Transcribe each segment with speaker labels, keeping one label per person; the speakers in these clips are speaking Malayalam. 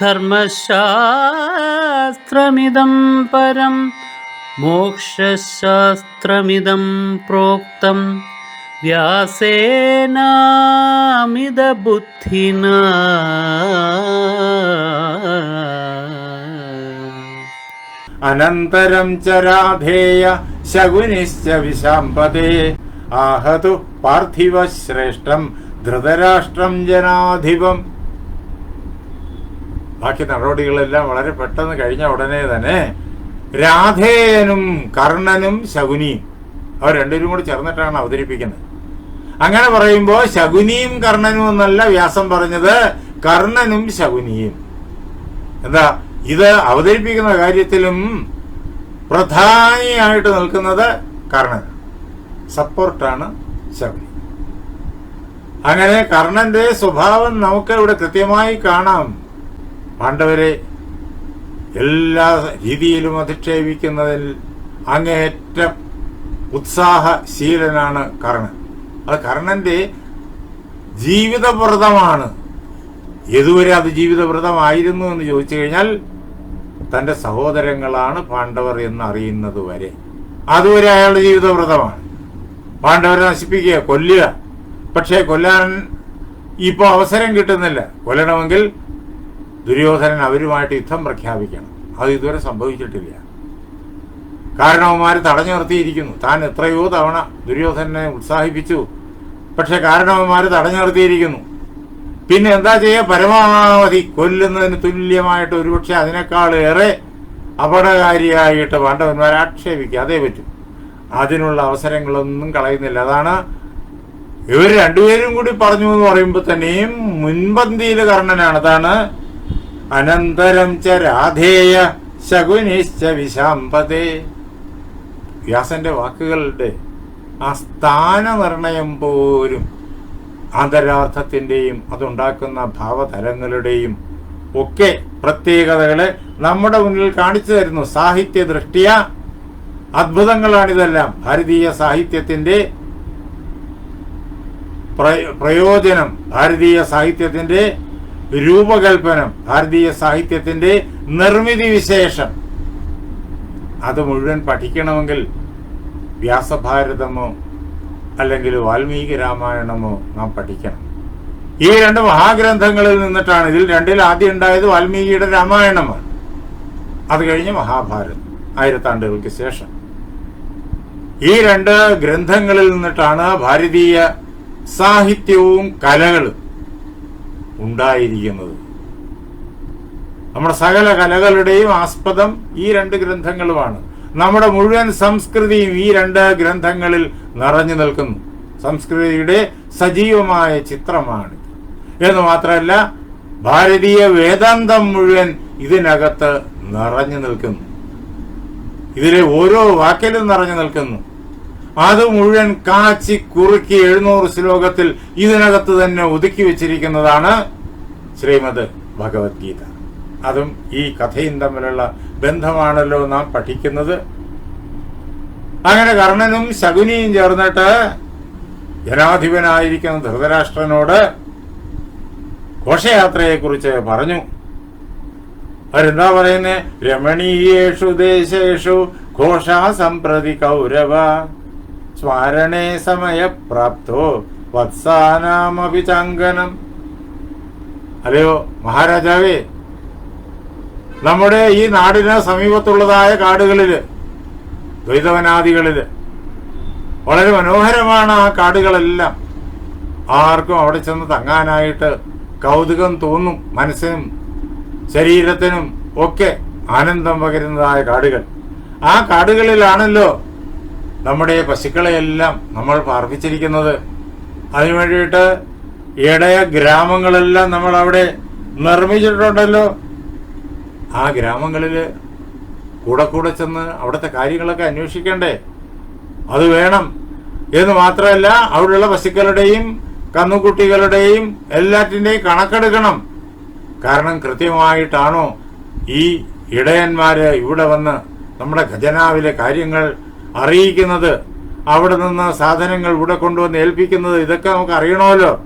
Speaker 1: धर्मशास्त्रमिदं परं मोक्षशास्त्रमिदं प्रोक्तं।
Speaker 2: व्यासेनामिदबुद्धिना अनन्तरं च राधेय शगुनिश्च विशाम्पदे आहतु पार्थिवश्रेष्ठं धृतराष्ट्रं जनाधिपम्। ബാക്കി നടപടികളെല്ലാം വളരെ പെട്ടെന്ന് കഴിഞ്ഞ ഉടനെ തന്നെ രാധേയനും കർണനും ശകുനിയും അവർ രണ്ടുപേരും കൂടി ചേർന്നിട്ടാണ് അവതരിപ്പിക്കുന്നത്. അങ്ങനെ പറയുമ്പോൾ ശകുനിയും കർണനും എന്നല്ല വ്യാസം പറഞ്ഞത് കർണനും ശകുനിയും. എന്താ? ഇത് അവതരിപ്പിക്കുന്ന കാര്യത്തിലും പ്രധാനിയായിട്ട് നിൽക്കുന്നത് കർണൻ. സപ്പോർട്ടാണ് ശകുനി. അങ്ങനെ കർണന്റെ സ്വഭാവം നമുക്ക് ഇവിടെ കൃത്യമായി കാണാം. പാണ്ഡവരെ എല്ലാ രീതിയിലും അധിക്ഷേപിക്കുന്നതിൽ അങ്ങേയറ്റം ഉത്സാഹശീലനാണ് കർണൻ. അത് കർണന്റെ ജീവിതവ്രതമാണ്. ഏതുവരെ അത് ജീവിതവ്രതമായിരുന്നു എന്ന് ചോദിച്ചു കഴിഞ്ഞാൽ തന്റെ സഹോദരങ്ങളാണ് പാണ്ഡവർ എന്ന് അറിയുന്നത് വരെ. അതുവരെ അയാളുടെ ജീവിതവ്രതമാണ്. പാണ്ഡവരെ നശിപ്പിക്കുക കൊല്ലുക. പക്ഷേ കൊല്ലാൻ ഇപ്പോൾ അവസരം കിട്ടുന്നില്ല. കൊല്ലണമെങ്കിൽ ദുര്യോധനൻ അവരുമായിട്ട് യുദ്ധം പ്രഖ്യാപിക്കണം. അത് ഇതുവരെ സംഭവിച്ചിട്ടില്ല. കാരണവന്മാർ തടഞ്ഞു നിർത്തിയിരിക്കുന്നു. താൻ എത്രയോ തവണ ദുര്യോധനെ ഉത്സാഹിപ്പിച്ചു. പക്ഷെ കാരണവന്മാർ തടഞ്ഞു നിർത്തിയിരിക്കുന്നു. പിന്നെ എന്താ ചെയ്യുക പരമാവധി കൊല്ലുന്നതിന് തുല്യമായിട്ട് ഒരുപക്ഷെ അതിനേക്കാൾ ഏറെ അപകടകാരിയായിട്ട് പാണ്ഡവന്മാരെ ആക്ഷേപിക്കുക. അതേ പറ്റും. അതിനുള്ള അവസരങ്ങളൊന്നും കളയുന്നില്ല. അതാണ് ഇവർ രണ്ടുപേരും കൂടി പറഞ്ഞു എന്ന് പറയുമ്പോൾ തന്നെയും മുൻപന്തിയിൽ കർണനാണ്. അതാണ് അനന്തരം ച രാധേയ ശകുനിശ്ച വിശാമ്പതേ വ്യാസന്റെ വാക്കുകളുടെ ആ സ്ഥാനനിർണയം പോലും ആന്തരാർത്ഥത്തിന്റെയും അതുണ്ടാക്കുന്ന ഭാവതരങ്ങളുടെയും ഒക്കെ പ്രത്യേകതകളെ നമ്മുടെ മുന്നിൽ കാണിച്ചു തരുന്നു. സാഹിത്യ ദൃഷ്ടിയ. അത്ഭുതങ്ങളാണിതെല്ലാം. ഭാരതീയ സാഹിത്യത്തിന്റെ പ്രയോജനം ഭാരതീയ സാഹിത്യത്തിന്റെ രൂപകൽപ്പനം ഭാരതീയ സാഹിത്യത്തിന്റെ നിർമ്മിതി വിശേഷം. അത് മുഴുവൻ പഠിക്കണമെങ്കിൽ വ്യാസഭാരതമോ അല്ലെങ്കിൽ വാൽമീകി രാമായണമോ നാം പഠിക്കണം. ഈ രണ്ട് മഹാഗ്രന്ഥങ്ങളിൽ നിന്നിട്ടാണ് ഇതിൽ രണ്ടിൽ ആദ്യം ഉണ്ടായത് വാൽമീകിയുടെ രാമായണമാണ്. അത് കഴിഞ്ഞ് മഹാഭാരതം ആയിരത്താണ്ടുകൾക്ക് ശേഷം. ഈ രണ്ട് ഗ്രന്ഥങ്ങളിൽ നിന്നിട്ടാണ് ഭാരതീയ സാഹിത്യവും കലകളും ഉണ്ടായിരിക്കുന്നത്. നമ്മുടെ സകല കലകളുടെയും ആസ്പദം ഈ രണ്ട് ഗ്രന്ഥങ്ങളുമാണ്. നമ്മുടെ മുഴുവൻ സംസ്കൃതിയും ഈ രണ്ട് ഗ്രന്ഥങ്ങളിൽ നിറഞ്ഞു നിൽക്കുന്നു. സംസ്കൃതിയുടെ സജീവമായ ചിത്രമാണ്. എന്ന് മാത്രമല്ല ഭാരതീയ വേദാന്തം മുഴുവൻ ഇതിനകത്ത് നിറഞ്ഞു നിൽക്കുന്നു. ഇതിലെ ഓരോ വാക്കിലും നിറഞ്ഞു നിൽക്കുന്നു. അത് മുഴുവൻ കാച്ചി കുറുക്കി എഴുന്നൂറ് ശ്ലോകത്തിൽ ഇതിനകത്ത് തന്നെ ഒതുക്കി വെച്ചിരിക്കുന്നതാണ് ശ്രീമദ് ഭഗവത്ഗീത. അതും ഈ കഥയും തമ്മിലുള്ള ബന്ധമാണല്ലോ നാം പഠിക്കുന്നത്. അങ്ങനെ കർണനും ശകുനിയും ചേർന്നിട്ട് ജനാധിപനായിരിക്കുന്ന ധൃതരാഷ്ട്രനോട് ഘോഷയാത്രയെക്കുറിച്ച് പറഞ്ഞു. അവരെന്താ പറയുന്നത് രമണീയേഷു ദേശേഷു ഘോഷാസംപ്രതി കൗരവ. സ്മരണേ സമയപ്രാപ്തോ വത്സാനാമപി ചാങ്കനം. അല്ലയോ മഹാരാജാവേ നമ്മുടെ ഈ നാടിന് സമീപത്തുള്ളതായ കാടുകളിൽ ദ്വൈതവനാദികളിൽ വളരെ മനോഹരമാണ് ആ കാടുകളെല്ലാം. ആർക്കും അവിടെ ചെന്ന് തങ്ങാനായിട്ട് കൗതുകം തോന്നും മനസ്സിനും ശരീരത്തിനും ഒക്കെ ആനന്ദം പകരുന്നതായ കാടുകൾ. ആ കാടുകളിലാണല്ലോ നമ്മുടെ പശുക്കളെയെല്ലാം നമ്മൾ പാർപ്പിച്ചിരിക്കുന്നത്. അതിനു വേണ്ടിയിട്ട് ഇടയ ഗ്രാമങ്ങളെല്ലാം നമ്മൾ അവിടെ നിർമ്മിച്ചിട്ടുണ്ടല്ലോ. ആ ഗ്രാമങ്ങളിൽ കൂടെ കൂടെ ചെന്ന് അവിടുത്തെ കാര്യങ്ങളൊക്കെ അന്വേഷിക്കണ്ടേ? അത് വേണം. എന്ന് മാത്രമല്ല അവിടെയുള്ള പശുക്കളുടെയും കന്നുകുട്ടികളുടെയും എല്ലാറ്റിന്റെയും കണക്കെടുക്കണം. കാരണം കൃത്യമായിട്ടാണോ ഈ ഇടയന്മാർ ഇവിടെ വന്ന് നമ്മുടെ ഖജനാവിലെ കാര്യങ്ങൾ അറിയിക്കുന്നത് അവിടെ നിന്ന് സാധനങ്ങൾ ഇവിടെ കൊണ്ടുവന്ന് ഏൽപ്പിക്കുന്നത് ഇതൊക്കെ നമുക്ക് അറിയണമല്ലോ.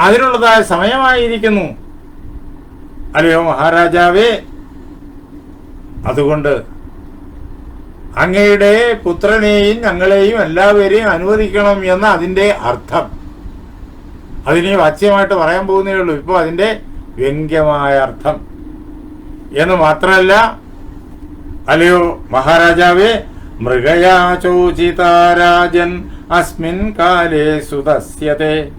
Speaker 2: അതിനുള്ളതായ സമയമായിരിക്കുന്നു. അല്ലയോ മഹാരാജാവേ? അതുകൊണ്ട് അങ്ങയുടെ പുത്രനെയും ഞങ്ങളെയും എല്ലാവരെയും അനുവദിക്കണം എന്ന അതിന്റെ അർത്ഥം. അതിനെ വാച്യമായിട്ട് പറയാൻ പോകുന്നേ ഉള്ളൂ. ഇപ്പോൾ അതിന്റെ വ്യംഗ്യമായ അർത്ഥം. എന്ന് മാത്രമല്ല അല്ലയോ മഹാരാജാവേ? മൃഗയാചോചിതാരാജൻ അസ്മിൻ കാലേ സുതസ്യത്തെ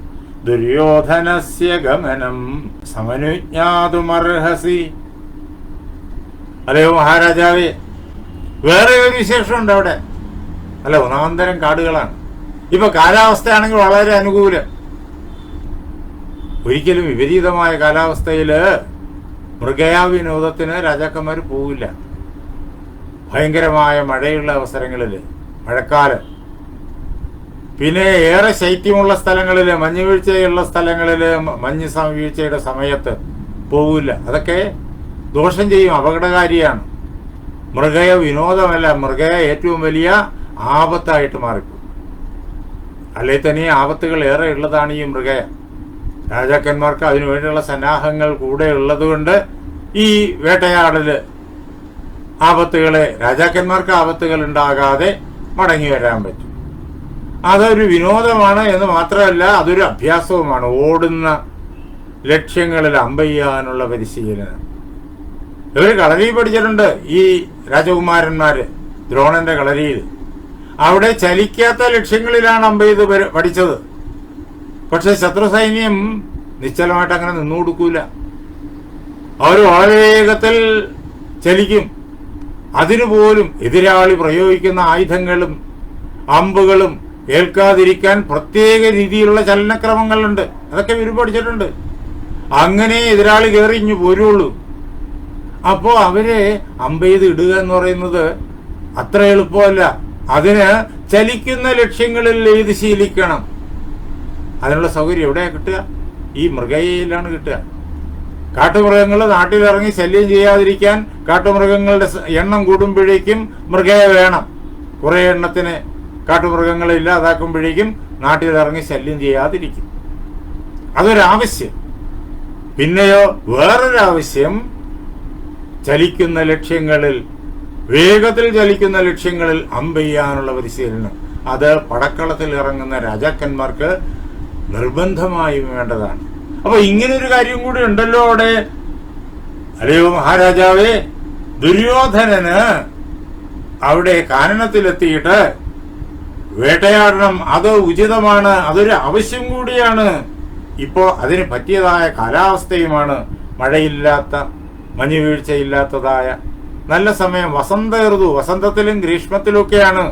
Speaker 2: ദുര്യോധനസ്യ ഗമനം സമനുജ്ഞാതുമർഹസി. അല്ലയോ മഹാരാജാവേ വേറെ ഒരു വിശേഷമുണ്ട് അവിടെ. അല്ല ഒന്നാന്തരം കാടുകളാണ്. ഇപ്പൊ കാലാവസ്ഥയാണെങ്കിൽ വളരെ അനുകൂലം. ഒരിക്കലും വിപരീതമായ കാലാവസ്ഥയിൽ മൃഗയാ വിനോദത്തിന് രാജാക്കന്മാർ പോവില്ല. ഭയങ്കരമായ മഴയുള്ള അവസരങ്ങളിൽ മഴക്കാലം. പിന്നെ ഏറെ ശൈത്യമുള്ള സ്ഥലങ്ങളിൽ മഞ്ഞ് വീഴ്ചയുള്ള സ്ഥലങ്ങളിൽ മഞ്ഞ് വീഴ്ചയുടെ സമയത്ത് പോവില്ല. അതൊക്കെ ദോഷം ചെയ്യും അപകടകാരിയാണ്. മൃഗയ വിനോദമല്ല മൃഗയ ഏറ്റവും വലിയ ആപത്തായിട്ട് മാറിക്കും അല്ലെ തന്നെ ആപത്തുകൾ ഏറെ ഉള്ളതാണ് ഈ മൃഗയ രാജാക്കന്മാർക്ക് അതിനുവേണ്ടിയുള്ള സന്നാഹങ്ങൾ കൂടെ ഉള്ളതുകൊണ്ട് ഈ വേട്ടയാടൽ ആപത്തുകളെ രാജാക്കന്മാർക്ക് ആപത്തുകൾ ഉണ്ടാകാതെ മടങ്ങി വരാൻ പറ്റും. അതൊരു വിനോദമാണ് എന്ന് മാത്രമല്ല അതൊരു അഭ്യാസവുമാണ്. ഓടുന്ന ലക്ഷ്യങ്ങളിൽ അമ്പയ്യാനുള്ള പരിശീലനം. ഇവർ കളരി പഠിച്ചിട്ടുണ്ട്. ഈ രാജകുമാരന്മാര് ദ്രോണന്റെ കളരിയിൽ. അവിടെ ചലിക്കാത്ത ലക്ഷ്യങ്ങളിലാണ് അമ്പെയ്ത് പഠിച്ചത്. പക്ഷെ ശത്രു സൈന്യം നിശ്ചലമായിട്ട് അങ്ങനെ നിന്നു കൊടുക്കൂല അവർ വളരെ വേഗത്തിൽ ചലിക്കും. അതിനു പോലും എതിരാളി പ്രയോഗിക്കുന്ന ആയുധങ്ങളും അമ്പുകളും ഏൽക്കാതിരിക്കാൻ പ്രത്യേക രീതിയിലുള്ള ചലനക്രമങ്ങളുണ്ട്. അതൊക്കെ ഇവർ അങ്ങനെ എതിരാളി കയറിഞ്ഞു പോരുള്ളൂ. അപ്പോൾ അവരെ അമ്പെയ്ത് ഇടുക എന്ന് പറയുന്നത് അത്ര എളുപ്പമല്ല. അതിന് ചലിക്കുന്ന ലക്ഷ്യങ്ങളിൽ എഴുതി ശീലിക്കണം. അതിനുള്ള സൗകര്യം എവിടെയാണ് കിട്ടുക? ഈ മൃഗയിലാണ് കിട്ടുക. കാട്ടുമൃഗങ്ങൾ നാട്ടിലിറങ്ങി ശല്യം ചെയ്യാതിരിക്കാൻ കാട്ടുമൃഗങ്ങളുടെ എണ്ണം കൂടുമ്പോഴേക്കും മൃഗയെ വേണം. കുറെ എണ്ണത്തിന് കാട്ടുമൃഗങ്ങളെ ഇല്ലാതാക്കുമ്പോഴേക്കും നാട്ടിലിറങ്ങി ശല്യം ചെയ്യാതിരിക്കും. അതൊരാവശ്യം പിന്നെയോ വേറൊരാവശ്യം ചലിക്കുന്ന ലക്ഷ്യങ്ങളിൽ വേഗത്തിൽ ചലിക്കുന്ന ലക്ഷ്യങ്ങളിൽ അമ്പെയ്യാനുള്ള പരിശീലനം. അത് പടക്കളത്തിൽ ഇറങ്ങുന്ന രാജാക്കന്മാർക്ക് നിർബന്ധമായും വേണ്ടതാണ്. അപ്പൊ ഇങ്ങനൊരു കാര്യം കൂടി ഉണ്ടല്ലോ അവിടെ. അല്ലയോ മഹാരാജാവേ ദുര്യോധനന് അവിടെ കാനനത്തിലെത്തിയിട്ട് വേട്ടയാടണം അത് ഉചിതമാണ് അതൊരു ആവശ്യം കൂടിയാണ്. ഇപ്പോ അതിന് പറ്റിയതായ കാലാവസ്ഥയുമാണ്. മഴയില്ലാത്ത മഞ്ഞു വീഴ്ചയില്ലാത്തതായ നല്ല സമയം വസന്ത ഋതു വസന്തത്തിലും ഗ്രീഷ്മത്തിലുമൊക്കെയാണ്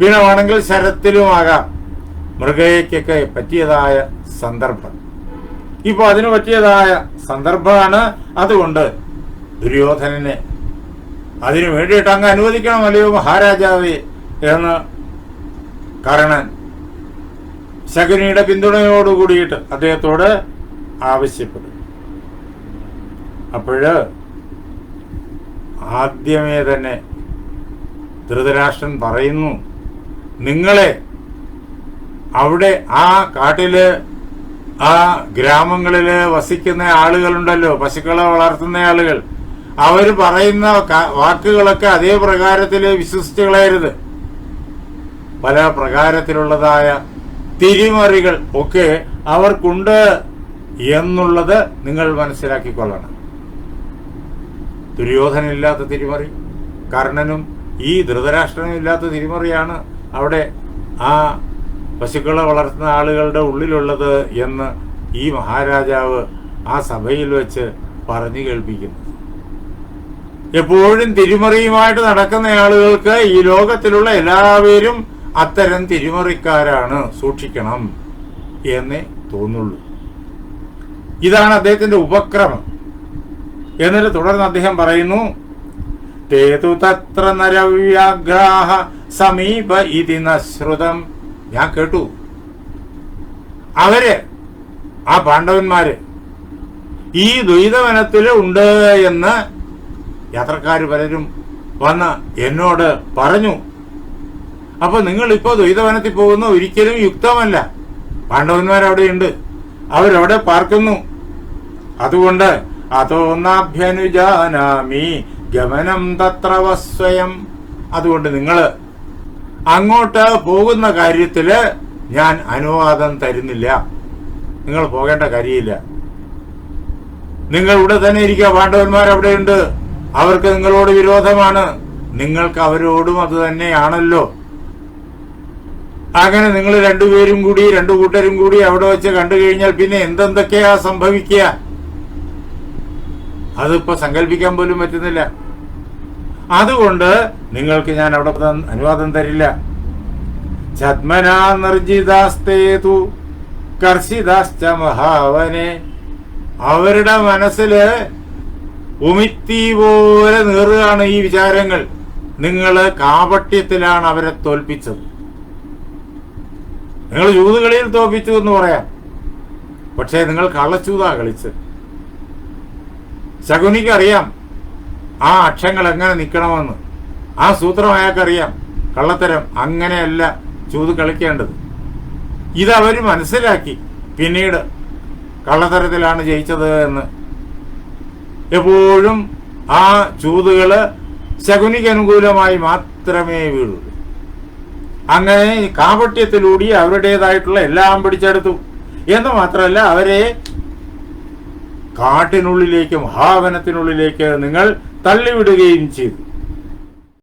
Speaker 2: വീണമാണെങ്കിൽ ശരത്തിലുമാകാം. മൃഗയ്ക്കൊക്കെ പറ്റിയതായ സന്ദർഭം. ഇപ്പൊ അതിനു പറ്റിയതായ സന്ദർഭമാണ് അതുകൊണ്ട് ദുര്യോധനനെ അതിനു വേണ്ടിയിട്ട് അങ്ങ് അനുവദിക്കണം അല്ലയോ മഹാരാജാവേ എന്ന് കർണൻ ശകുനിയുടെ പിന്തുണയോട് കൂടിയിട്ട് അദ്ദേഹത്തോട് ആവശ്യപ്പെടും അപ്പോഴ് ആദ്യമേ തന്നെ ധൃതരാഷ്ട്രൻ പറയുന്നു നിങ്ങളെ അവിടെ ആ കാട്ടിൽ ആ ഗ്രാമങ്ങളിൽ വസിക്കുന്ന ആളുകളുണ്ടല്ലോ പശുക്കളെ വളർത്തുന്ന ആളുകൾ. അവർ പറയുന്ന വാക്കുകളൊക്കെ അതേ പ്രകാരത്തിൽ വിശ്വസിച്ചു കളയരുത്. പല പ്രകാരത്തിലുള്ളതായ തിരിമറികൾ ഒക്കെ അവർക്കുണ്ട് എന്നുള്ളത് നിങ്ങൾ മനസ്സിലാക്കിക്കൊള്ളണം. ദുര്യോധനില്ലാത്ത തിരിമറി കർണനും ഈ ധൃതരാഷ്ട്രനും ഇല്ലാത്ത തിരിമറിയാണ് അവിടെ ആ പശുക്കളെ വളർത്തുന്ന ആളുകളുടെ ഉള്ളിലുള്ളത് എന്ന് ഈ മഹാരാജാവ് ആ സഭയിൽ വെച്ച് പറഞ്ഞു കേൾപ്പിക്കുന്നു. എപ്പോഴും തിരിമറിയുമായിട്ട് നടക്കുന്ന ആളുകൾക്ക് ഈ ലോകത്തിലുള്ള എല്ലാവരും അത്തരം തിരിമറിക്കാരാണ് സൂക്ഷിക്കണം എന്നേ തോന്നുള്ളൂ. ഇതാണ് അദ്ദേഹത്തിന്റെ ഉപക്രമം. എന്നിട്ട് തുടർന്ന് അദ്ദേഹം പറയുന്നു തേതു തത്ര നരവ്യാഗ്രാഹ സമീപ ഇതി നശ്രുതം ഞാൻ കേട്ടു. അവർ ആ പാണ്ഡവന്മാര് ഈ ദ്വൈതവനത്തിൽ ഉണ്ട് എന്ന് യാത്രക്കാർ പലരും വന്ന് എന്നോട് പറഞ്ഞു. അപ്പൊ നിങ്ങൾ ഇപ്പോ ദ്വൈതവനത്തിൽ പോകുന്ന ഒരിക്കലും യുക്തമല്ല. പാണ്ഡവന്മാർ അവിടെയുണ്ട് അവരവിടെ പാർക്കുന്നു. അതുകൊണ്ട് അതോന്നാഭ്യനുജാനാമി ഗമനം തത്രവസ്വയം അതുകൊണ്ട് നിങ്ങൾ അങ്ങോട്ട് പോകുന്ന കാര്യത്തിൽ ഞാൻ അനുവാദം തരുന്നില്ല. നിങ്ങൾ പോകേണ്ട കാര്യമില്ല. നിങ്ങൾ ഇവിടെ തന്നെ ഇരിക്കുക. പാണ്ഡവന്മാർ അവിടെയുണ്ട്. അവർക്ക് നിങ്ങളോട് വിരോധമാണ്. നിങ്ങൾക്ക് അവരോടും അത് തന്നെയാണല്ലോ. അങ്ങനെ നിങ്ങൾ രണ്ടുപേരും കൂടി രണ്ടു കൂട്ടരും കൂടി അവിടെ വെച്ച് കണ്ടു കഴിഞ്ഞാൽ പിന്നെ എന്തെന്തൊക്കെയാ സംഭവിക്കുക? അതിപ്പോ സങ്കല്പിക്കാൻ പോലും പറ്റുന്നില്ല. അതുകൊണ്ട് നിങ്ങൾക്ക് ഞാൻ അവിടെ അനുവാദം തരില്ല. മഹാവനെ. അവരുടെ മനസ്സിൽ ഉമിത്തി പോലെ നീറുകയാണ് ഈ വിചാരങ്ങൾ. നിങ്ങൾ കാപട്യത്തിലാണ് അവരെ തോൽപ്പിച്ചത്. നിങ്ങൾ ചൂതുകളിയിൽ തോൽപ്പിച്ചു എന്ന് പറയാം. പക്ഷേ നിങ്ങൾ കള്ളച്ചൂതാ കളിച്ച്. ശകുനിക്ക് അറിയാം ആ അക്ഷങ്ങൾ എങ്ങനെ നിൽക്കണമെന്ന്. ആ സൂത്രം അയാൾക്കറിയാം. കള്ളത്തരം അങ്ങനെയല്ല ചൂത് കളിക്കേണ്ടത്. ഇതവർ മനസ്സിലാക്കി. പിന്നീട് കള്ളത്തരത്തിലാണ് ജയിച്ചത് എന്ന്. എപ്പോഴും ആ ചൂതുകൾ ശകുനിക്ക് അനുകൂലമായി മാത്രമേ വീഴുള്ളൂ അങ്ങനെ കാപട്യത്തിലൂടെ അവരുടേതായിട്ടുള്ള എല്ലാം പിടിച്ചെടുത്തു. എന്ന് മാത്രമല്ല അവരെ കാട്ടിനുള്ളിലേക്ക് മഹാവനത്തിനുള്ളിലേക്ക് നിങ്ങൾ തള്ളിവിടുകയും ചെയ്തു.